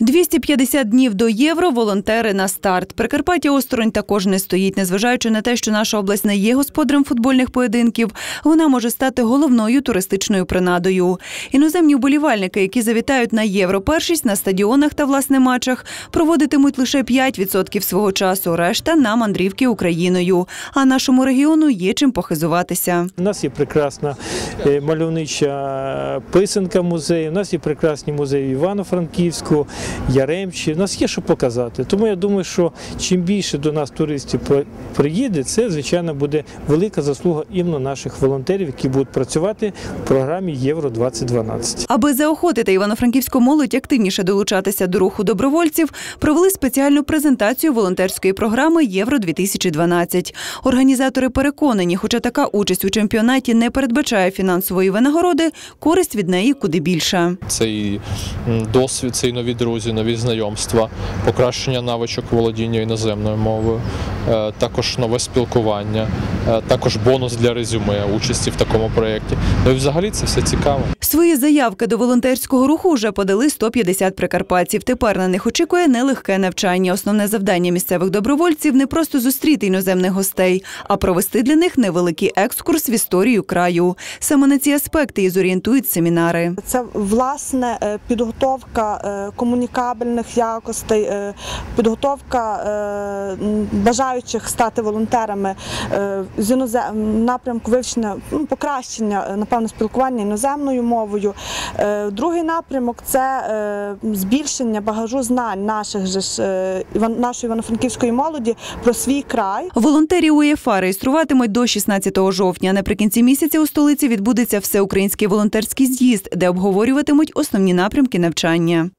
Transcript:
250 днів до євро. Волонтери на старт. Прикарпаття осторонь також не стоїть, незважаючи на те, що наша область не є господарем футбольних поєдинків. Вона може стати головною туристичною принадою. Іноземні вболівальники, які завітають на європершість на стадіонах та власне матчах, проводитимуть лише 5% свого часу. Решта на мандрівки Україною. А нашому регіону є чим похизуватися. У нас є прекрасна е, мальовнича писанка музею, у нас є прекрасні музеї Івано-Франківську, Яремчі. У нас є що показати. Тому я думаю, що чим більше до нас туристів при- приїде, це звичайно буде велика заслуга іменно наших волонтерів, які будуть працювати в програмі Євро 2012. Аби заохотити івано-франківську молодь активніше долучатися до руху добровольців, провели спеціальну презентацію волонтерської програми Євро 2012 Організатори переконані, хоча така участь у чемпіонаті не передбачає фінансової винагороди, користь від неї куди більша. Це і м, досвід, це і нові друзі, нові знайомства, покращення навичок володіння іноземною мовою, також нове спілкування, е, також бонус для резюме участі в такому проєкті. Ну і взагалі це все цікаво. Свої заявки до волонтерського руху вже подали 150 прикарпатців. Тепер на них очікує нелегке навчання. Основне завдання місцевих добровольців не просто зустріти іноземних гостей, а провести для них невеликий екскурс в історію краю. Саме на ці аспекти і зорієнтують семінари. Це власне е, підготовка е, комунікабельних якостей, е, підготовка е, м, бажаючих стати волонтерами е, з інозем... напрямку вивчення ну, покращення е, напевно спілкування іноземною мовою. Е, Другий напрямок це збільшення багажу знань наших же нашої івано-франківської молоді про свій край. Волонтері УЄФА реєструватимуть до 16 жовтня. Наприкінці місяця у столиці відбудеться всеукраїнський волонтерський з'їзд, де обговорюватимуть основні напрямки навчання.